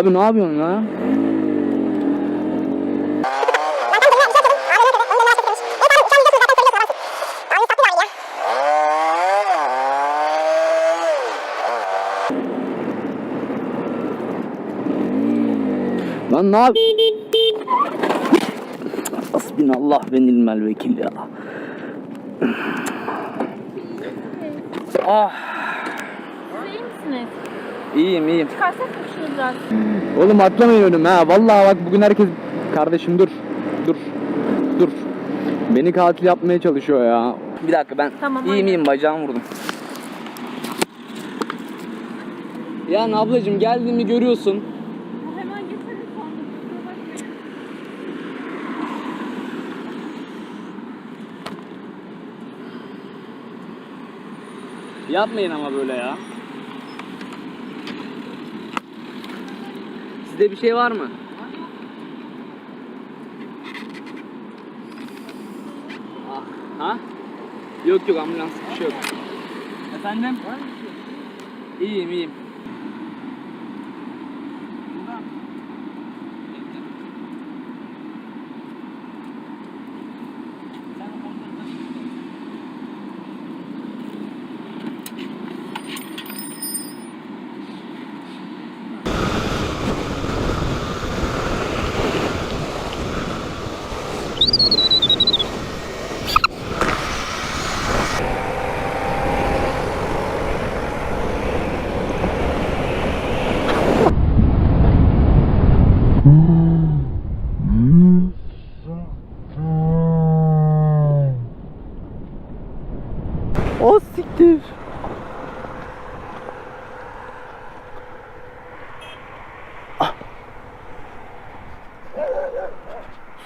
Abi ne yapıyorsun ya? Lan ne yap? Hasbinallah ve ni'mel vekil ya. Ah? İyiyim iyiyim. Çıkarsak mı şunu biraz? Oğlum atlamayın önüme ha. Vallahi bak bugün herkes kardeşim dur. Dur. Dur. Beni katil yapmaya çalışıyor ya. Bir dakika ben Tamam, iyiyim aynen. iyiyim bacağımı vurdum. Yani ablacığım geldiğimi görüyorsun. Hemen sonra. kusura bakmayın. Yapmayın ama böyle ya. Sizde bir şey var mı? Ah, ha? Yok yok ambulans bir şey yok. Efendim? İyiyim iyiyim. O siktir.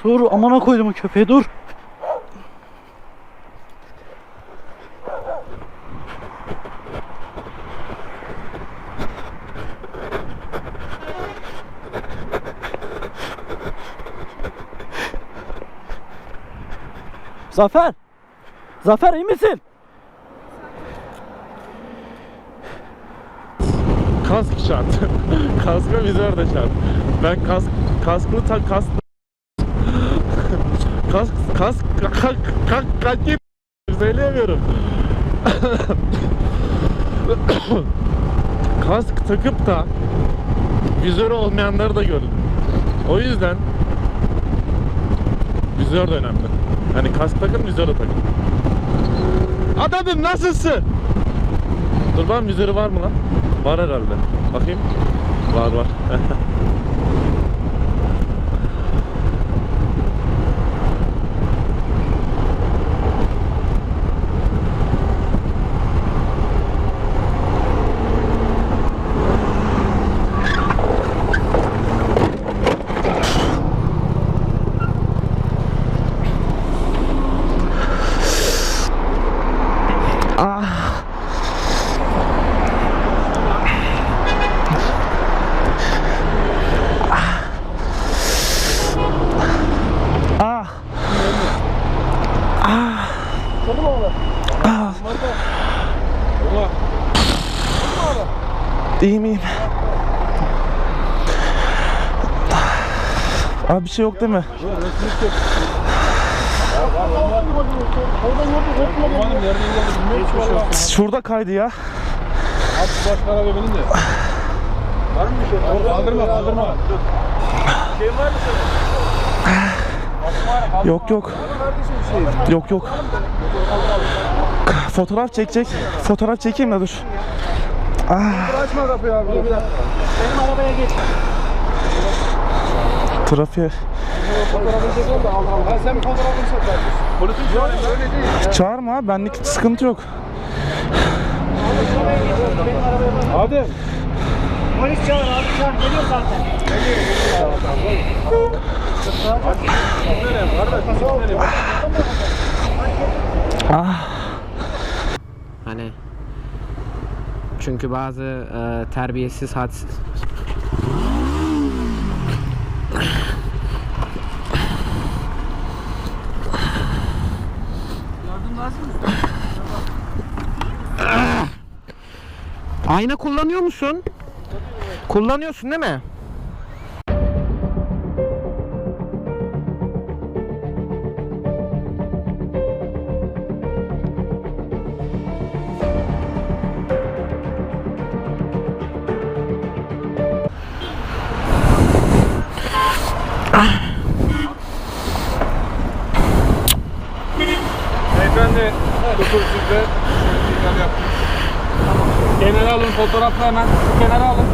Dur amana koydum köpeği dur. Zafer! Zafer iyi misin? Kask şart. Kaska vizör de şart. Ben kask kasklı tak kask kask kask kalk kalk kalk söyleyemiyorum. kask takıp da vizörü olmayanları da gördüm. O yüzden vizör de önemli. Hani kask takın vizör de takın. Adamım nasılsın? Dur lan vizörü var mı lan? Var herhalde. Bakayım. Var var. Ah. Ah. Ah. İyiyim iyiyim. Abi bir şey yok değil mi? Şurada kaydı ya. Yok yok. Yok yok. Fotoğraf çekecek. Fotoğraf çekeyim de dur. Ah. Açma kapıyı abi. Bir dakika. Benim arabaya geç. Trafiğe. Fotoğrafını çek orada. Allah Allah. Ha, sen fotoğrafını çek kardeşim. Polisin çağır. Öyle değil. Çağırma abi benlik sıkıntı yok. Hadi. Polis çağır abi an geliyor zaten. Hani çünkü bazı e, terbiyesiz hadsiz Ayna kullanıyor musun? Kullanıyorsun değil mi? Ve yap. Kenara alın fotoğrafı hemen. Şu kenara alın.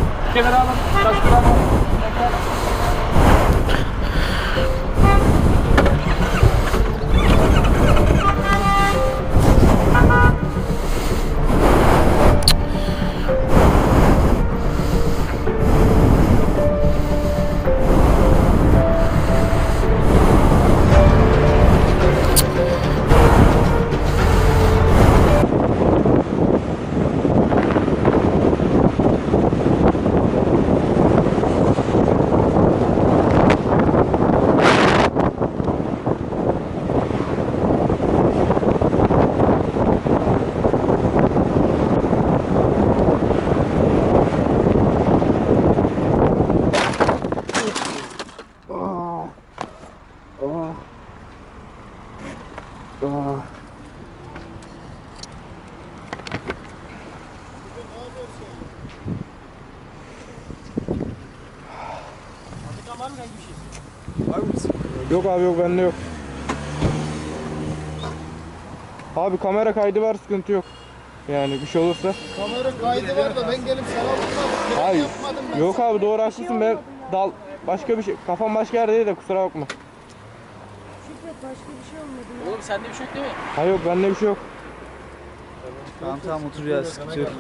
Şu kenara alın. Taşkıra alın. Yok abi yok bende yok. Abi kamera kaydı var sıkıntı yok. Yani bir şey olursa. Kamera kaydı var da ben gelip sana vurmadım. Hayır. Yok abi doğru haklısın ben dal başka bir şey kafam başka yerdeydi de kusura bakma. Oğlum sende bir şey yok değil mi? Hayır yok bende bir şey yok. Tamam tamam otur ya sıkıntı yok.